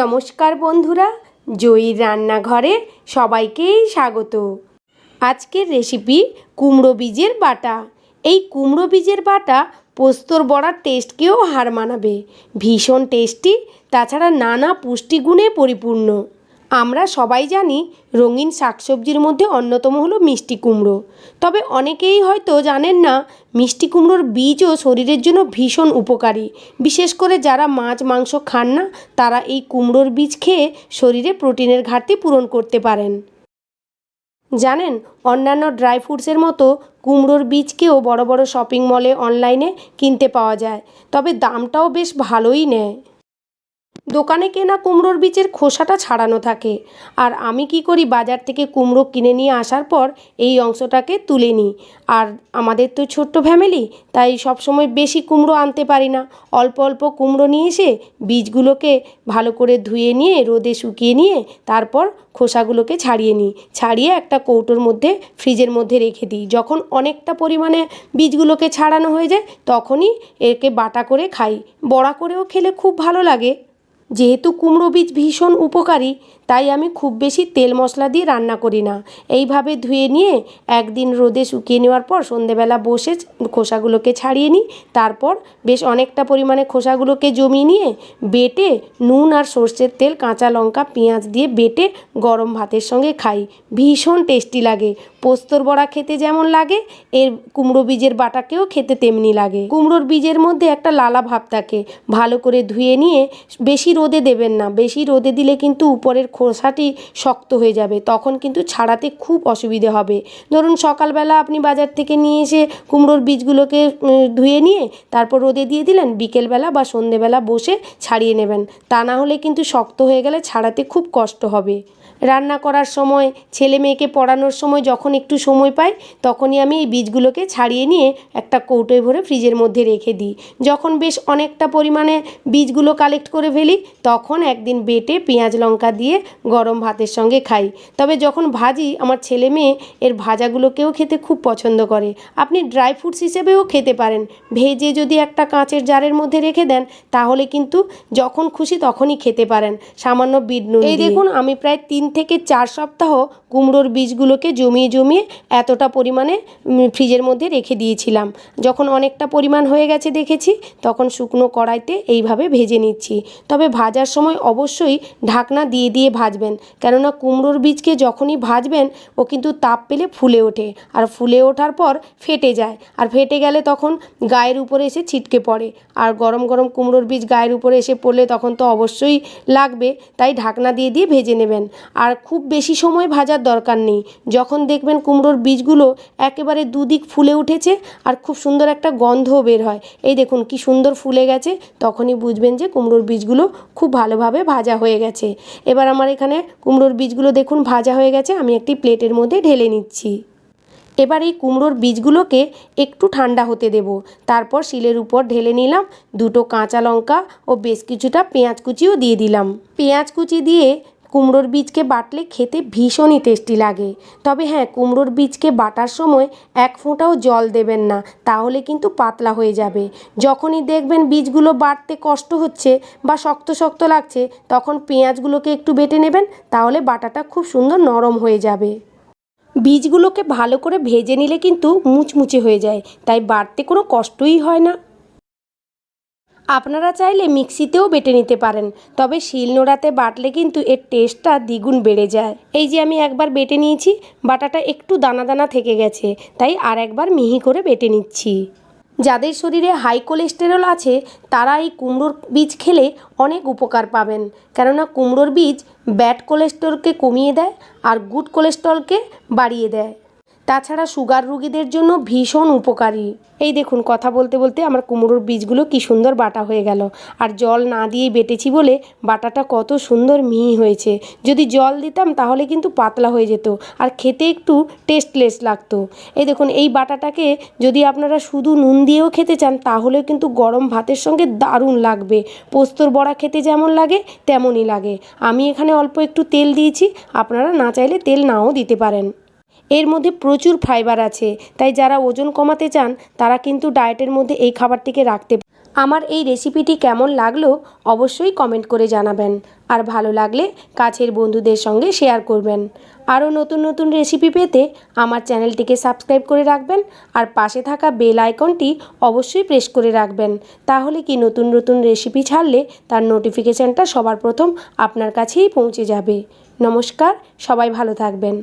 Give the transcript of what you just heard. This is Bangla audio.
নমস্কার বন্ধুরা জয়ীর রান্নাঘরে সবাইকেই স্বাগত। আজকের রেসিপি কুমড়ো বীজের বাটা। এই কুমড়ো বীজের বাটা পোস্তর বড়ার টেস্টকেও হার মানাবে। ভীষণ টেস্টি তাছাড়া নানা পুষ্টিগুণে পরিপূর্ণ। আমরা সবাই জানি রঙিন শাকসবজির মধ্যে অন্যতম হলো মিষ্টি কুমড়ো। তবে অনেকেই হয়তো জানেন না, মিষ্টি কুমড়োর বীজও শরীরের জন্য ভীষণ উপকারী। বিশেষ করে যারা মাছ, মাংস খান না, তারা এই কুমড়োর বীজ খেয়ে শরীরে প্রোটিনের ঘাটতি পূরণ করতে পারেন। জানেন, অন্যান্য ড্রাই ফ্রুটসের মতো কুমড়োর বীজকেও বড় বড় শপিং মলে, অনলাইনে কিনতে পাওয়া যায়। তবে দামটাও বেশ ভালোই নেয়। দোকানে কেনা কুমড়োর বীজের খোসাটা ছাড়ানো থাকে। আর আমি কি করি, বাজার থেকে কুমড়ো কিনে নিয়ে আসার পর এই অংশটাকে তুলে নিই। আর আমাদের তো ছোট্ট ফ্যামিলি, তাই সবসময় বেশি কুমড়ো আনতে পারি না। অল্প অল্প কুমড়ো নিয়ে এসে বীজগুলোকে ভালো করে ধুয়ে নিয়ে, রোদে শুকিয়ে নিয়ে তারপর খোসাগুলোকে ছাড়িয়ে নিই। ছাড়িয়ে একটা কৌটোর মধ্যে, ফ্রিজের মধ্যে রেখে দিই। যখন অনেকটা পরিমাণে বীজগুলোকে ছাড়ানো হয়ে যায়, তখনই একে বাটা করে খাই। বড়া করেও খেলে খুব ভালো লাগে। যেহেতু কুমড়ো বীজ ভীষণ উপকারী তাই আমি খুব বেশি তেল মশলা দিয়ে রান্না করি না। এইভাবে ধুয়ে নিয়ে একদিন রোদে শুকিয়ে নেওয়ার পর সন্ধেবেলা বসে খোসাগুলোকে ছাড়িয়ে নিই। তারপর বেশ অনেকটা পরিমাণে খোসাগুলোকে জমিয়ে নিয়ে বেটে নুন আর সর্ষের তেল, কাঁচা লঙ্কা, পেঁয়াজ দিয়ে বেটে গরম ভাতের সঙ্গে খাই। ভীষণ টেস্টি লাগে। পোস্তর বড়া খেতে যেমন লাগে, এর কুমড়ো বীজের বাটাকেও খেতে তেমনি লাগে। কুমড়োর বীজের মধ্যে একটা লালা ভাব থাকে। ভালো করে ধুয়ে নিয়ে বেশি রোদে দেবেন না। বেশি রোদে দিলে কিন্তু উপরের খোসাটি শক্ত হয়ে যাবে, তখন কিন্তু ছাড়াতে খুব অসুবিধে হবে। ধরুন সকালবেলা আপনি বাজার থেকে নিয়ে এসে কুমড়োর বীজগুলোকে ধুয়ে নিয়ে তারপর রোদে দিয়ে দিলেন, বিকেলবেলা বা সন্ধেবেলা বসে ছাড়িয়ে নেবেন। তা না হলে কিন্তু শক্ত হয়ে গেলে ছাড়াতে খুব কষ্ট হবে। রান্না করার সময়, ছেলে মেয়েকে পড়ানোর সময় যখন একটু সময় পাই, তখনই আমি এই বীজগুলোকে ছাড়িয়ে নিয়ে একটা কৌটোয় ভরে ফ্রিজের মধ্যে রেখে দিই। যখন বেশ অনেকটা পরিমাণে বীজগুলো কালেক্ট করে ফেলি, তখন একদিন বেটে পেঁয়াজ লঙ্কা দিয়ে গরম ভাতের সঙ্গে খাই। তবে যখন ভাজি আমার ছেলে মেয়ে এর ভাজাগুলোকেও খেতে খুব পছন্দ করে। আপনি ড্রাই ফ্রুটস হিসেবেও খেতে পারেন। ভেজে যদি একটা কাঁচের জারের মধ্যে রেখে দেন তাহলে কিন্তু যখন খুশি তখনই খেতে পারেন। সামান্য বিট নুন এই দেখুন আমি প্রায় তিন থেকে চার সপ্তাহ কুমড়োর বীজগুলোকে জমিয়ে জমিয়ে এতটা পরিমাণে ফ্রিজের মধ্যে রেখে দিয়েছিলাম। যখন অনেকটা পরিমাণ হয়ে গেছে দেখেছি তখন শুকনো কড়াইতে এইভাবে ভেজে নিচ্ছি। তবে ভাজার সময় অবশ্যই ঢাকনা দিয়ে দিয়ে ভাজবেন। কেননা কুমড়োর বীজকে যখনই ভাজবেন, ও কিন্তু তাপ পেলে ফুলে ওঠে আর ফুলে ওঠার পর ফেটে যায়। আর ফেটে গেলে তখন গায়ের উপরে এসে ছিটকে পড়ে। আর গরম গরম কুমড়োর বীজ গায়ের উপরে এসে পড়লে তখন তো অবশ্যই লাগবে, তাই ঢাকনা দিয়ে দিয়ে ভেজে নেবেন। আর খুব বেশি সময় ভাজার দরকার নেই। যখন দেখবেন কুমড়োর বীজগুলো একেবারে দুদিক ফুলে উঠেছে আর খুব সুন্দর একটা গন্ধও বের হয়। এই দেখুন কি সুন্দর ফুলে গেছে, তখনই বুঝবেন যে কুমড়োর বীজগুলো খুব ভালোভাবে ভাজা হয়ে গেছে। এবার আমার এখানে কুমড়োর বীজগুলো দেখুন ভাজা হয়ে গেছে, আমি একটি প্লেটের মধ্যে ঢেলে নিচ্ছি। এবার এই কুমড়োর বীজগুলোকে একটু ঠান্ডা হতে দেব। তারপর শিলের উপর ঢেলে নিলাম, দুটো কাঁচা লঙ্কা ও বেশ কিছুটা পেঁয়াজ কুচিও দিয়ে দিলাম। পেঁয়াজ কুচি দিয়ে কুমড়োর বীজকে বাটলে খেতে ভীষণই টেস্টি লাগে। তবে হ্যাঁ কুমড়োর বীজকে বাটার সময় এক ফোঁটাও জল দেবেন না, তাহলে কিন্তু পাতলা হয়ে যাবে। যখনই দেখবেন বীজগুলো বাটতে কষ্ট হচ্ছে বা শক্ত শক্ত লাগছে, তখন পেঁয়াজগুলোকে একটু বেটে নেবেন, তাহলে বাটাটা খুব সুন্দর নরম হয়ে যাবে। বীজগুলোকে ভালো করে ভেজে নিলে কিন্তু মুচমুচে হয়ে যায়, তাই বাড়তে কোনো কষ্টই হয় না। আপনারা চাইলে মিক্সিতেও বেটে নিতে পারেন, তবে শিলনোড়াতে বাটলে কিন্তু এর টেস্টটা দ্বিগুণ বেড়ে যায়। এই যে আমি একবার বেটে নিয়েছি, বাটাটা একটু দানা দানা থেকে গেছে, তাই আর একবার মিহি করে বেটে নিচ্ছি। যাদের শরীরে হাই কোলেস্টেরল আছে, তারা এই কুমড়োর বীজ খেলে অনেক উপকার পাবেন। কেননা কুমড়োর বীজ ব্যাড কোলেস্টেরলকে কমিয়ে দেয় আর গুড কোলেস্টেরলকে বাড়িয়ে দেয়। তাছাড়া সুগার রুগীদের জন্য ভীষণ উপকারী। এই দেখুন, কথা বলতে বলতে আমার কুমড়োর বীজগুলো কি সুন্দর বাটা হয়ে গেল। আর জল না দিয়েই বেটেছি বলে বাটাটা কত সুন্দর মিহি হয়েছে। যদি জল দিতাম তাহলে কিন্তু পাতলা হয়ে যেত আর খেতে একটু টেস্টলেস লাগতো। এই দেখুন, এই বাটাটাকে যদি আপনারা শুধু নুন দিয়েও খেতে চান তাহলেও কিন্তু গরম ভাতের সঙ্গে দারুণ লাগবে। পোস্তর বড়া খেতে যেমন লাগে, তেমনই লাগে। আমি এখানে অল্প একটু তেল দিয়েছি, আপনারা না চাইলে তেল নাও দিতে পারেন। এর মধ্যে প্রচুর ফাইবার আছে, তাই যারা ওজন কমাতে চান, তারা কিন্তু ডায়েটের মধ্যে এই খাবারটিকে রাখতে আমার এই রেসিপিটি কেমন লাগল অবশ্যই কমেন্ট করে জানাবেন। আর ভালো লাগলে কাছের বন্ধুদের সঙ্গে শেয়ার করবেন। আরও নতুন নতুন রেসিপি পেতে আমার চ্যানেলটিকে সাবস্ক্রাইব করে রাখবেন আর পাশে থাকা বেল আইকনটি অবশ্যই প্রেস করে রাখবেন। তাহলে কি নতুন নতুন রেসিপি ছাড়লে তার নোটিফিকেশানটা সবার প্রথম আপনার কাছেই পৌঁছে যাবে। নমস্কার, সবাই ভালো থাকবেন।